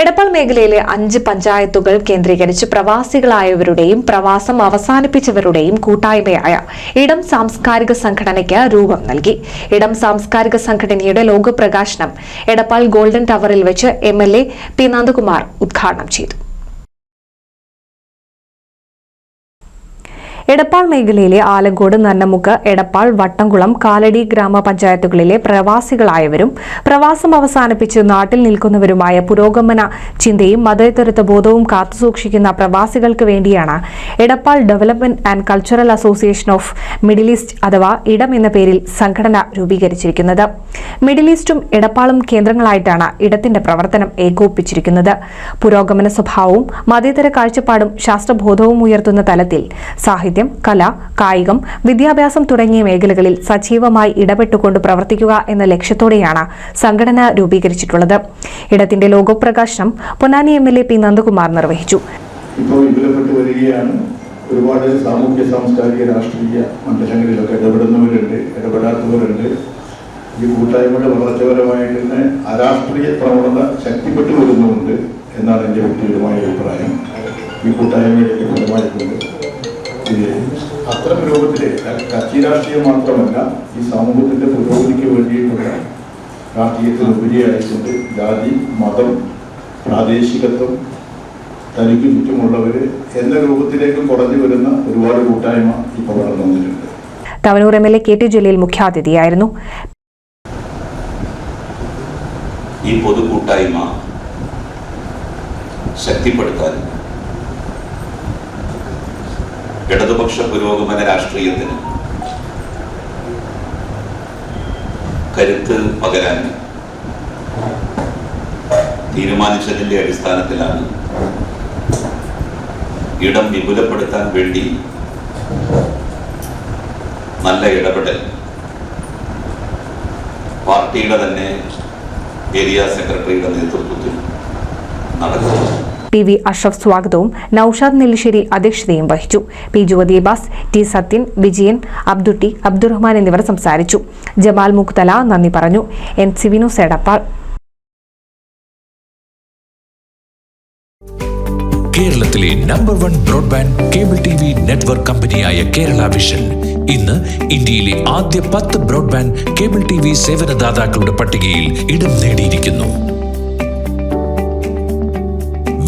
എടപ്പാൾ മേഖലയിലെ അഞ്ച് പഞ്ചായത്തുകൾ കേന്ദ്രീകരിച്ച് പ്രവാസികളായവരുടെയും പ്രവാസം അവസാനിപ്പിച്ചവരുടെയും കൂട്ടായ്മയായ ഇടം സാംസ്കാരിക സംഘടനയ്ക്ക് രൂപം നൽകി. ഇടം സാംസ്കാരിക സംഘടനയുടെ ലോകപ്രകാശനം എടപ്പാൾ ഗോൾഡൻ ടവറിൽ വെച്ച് M L A P Nandakumar ഉദ്ഘാടനം ചെയ്തു. എടപ്പാൾ മേഖലയിലെ ആലങ്കോട് നന്നമുക്ക് എടപ്പാൾ വട്ടംകുളം കാലടി ഗ്രാമപഞ്ചായത്തുകളിലെ പ്രവാസികളായവരും പ്രവാസം അവസാനിപ്പിച്ച് നാട്ടിൽ നിൽക്കുന്നവരുമായ പുരോഗമന ചിന്തയും മതേതരത്വ ബോധവും കാത്തുസൂക്ഷിക്കുന്ന പ്രവാസികൾക്ക് വേണ്ടിയാണ് Edappal development and cultural association of middle east അഥവാ ഇടം എന്ന പേരിൽ സംഘടന രൂപീകരിച്ചിരിക്കുന്നത്. മിഡിൽ ഈസ്റ്റും എടപ്പാളും കേന്ദ്രങ്ങളായിട്ടാണ് ഇടത്തിന്റെ പ്രവർത്തനം ഏകോപിപ്പിച്ചിരിക്കുന്നത്. പുരോഗമന സ്വഭാവവും മതേതര കാഴ്ചപ്പാടും ശാസ്ത്രബോധവും ഉയർത്തുന്ന തലത്തിൽ സാഹിത്യം കല കായികം വിദ്യാഭ്യാസം തുടങ്ങിയ മേഖലകളിൽ സജീവമായി ഇടപെട്ടുകൊണ്ട് പ്രവർത്തിക്കുക എന്ന ലക്ഷ്യത്തോടെയാണ് സംഘടന രൂപീകരിച്ചിട്ടുള്ളത്. ഇടത്തിന്റെ ലോഗോപ്രകാശനം Ponnani M L A P Nandakumar നിർവഹിച്ചു. ഒരുപാട് സാമൂഹ്യ സാംസ്കാരിക രാഷ്ട്രീയ മണ്ഡലങ്ങളിലൊക്കെ ഇടപെടുന്നവരുണ്ട് ഇടപെടാത്തവരുണ്ട്. ഈ കൂട്ടായ്മയുടെ വളർച്ചപരമായിട്ട് തന്നെ അരാഷ്ട്രീയ പ്രവണത ശക്തിപ്പെട്ടു വരുന്നുണ്ട് എന്നാണ് എന്റെ വ്യക്തിപരമായ അഭിപ്രായം. ഈ കൂട്ടായ്മയിലേക്ക് ഫലമായിട്ടുണ്ട്. അത്തരം രൂപത്തിൽ കക്ഷി രാഷ്ട്രീയം മാത്രമല്ല ഈ സമൂഹത്തിന്റെ പുരോഗതിക്ക് വേണ്ടിയിട്ടുള്ള രാഷ്ട്രീയത്തിൽ ഉപരിയായിക്കൊണ്ട് ജാതി മതം പ്രാദേശികത്വം തനിക്ക് ചുറ്റുമുള്ളവര് എന്ന രൂപത്തിലേക്ക് കുറഞ്ഞു വരുന്ന ഒരുപാട് കൂട്ടായ്മ ഇപ്പോൾ വളർന്നു വന്നിട്ടുണ്ട്. Thavanur M L A K T Jaleel മുഖ്യാതിഥിയായിരുന്നു. ഈ പൊതു കൂട്ടായ്മ ശക്തിപ്പെടുത്താൻ ഇടതുപക്ഷ പുരോഗമന രാഷ്ട്രീയത്തിന് കരുത്ത് പകരാൻ തീരുമാനിച്ചതിന്റെ അടിസ്ഥാനത്തിലാണ് ഇടം വിപുലപ്പെടുത്താൻ വേണ്ടി നല്ല ഇടപെടൽ. പാർട്ടിയുടെ തന്നെ ഏരിയ സെക്രട്ടറിയുടെ നേതൃത്വത്തിൽ നടക്കുന്നു പി വി അഷ്റഫ് സ്വാഗതവും നൌഷാദ് നെല്ലിശ്ശേരി അധ്യക്ഷതയും വഹിച്ചു. പി ജുവദീബാസ് ടി സത്യൻ വിജയൻ അബ്ദുട്ടി അബ്ദുറഹ്മാൻ എന്നിവർ സംസാരിച്ചു. ജമാൽ മുക്തല നന്ദി പറഞ്ഞു. എൻ സിവിനു സെടപ്പാൾ കേരളത്തിലെ number one broadband cable T V network കമ്പനിയായ കേരള വിഷൻ ഇന്ന് ഇന്ത്യയിലെ ആദ്യ പത്ത് ബ്രോഡ്ബാൻഡ് കേബിൾ ടി വി സേവനദാതാക്കളുടെ പട്ടികയിൽ ഇടം നേടിയിരിക്കുന്നു.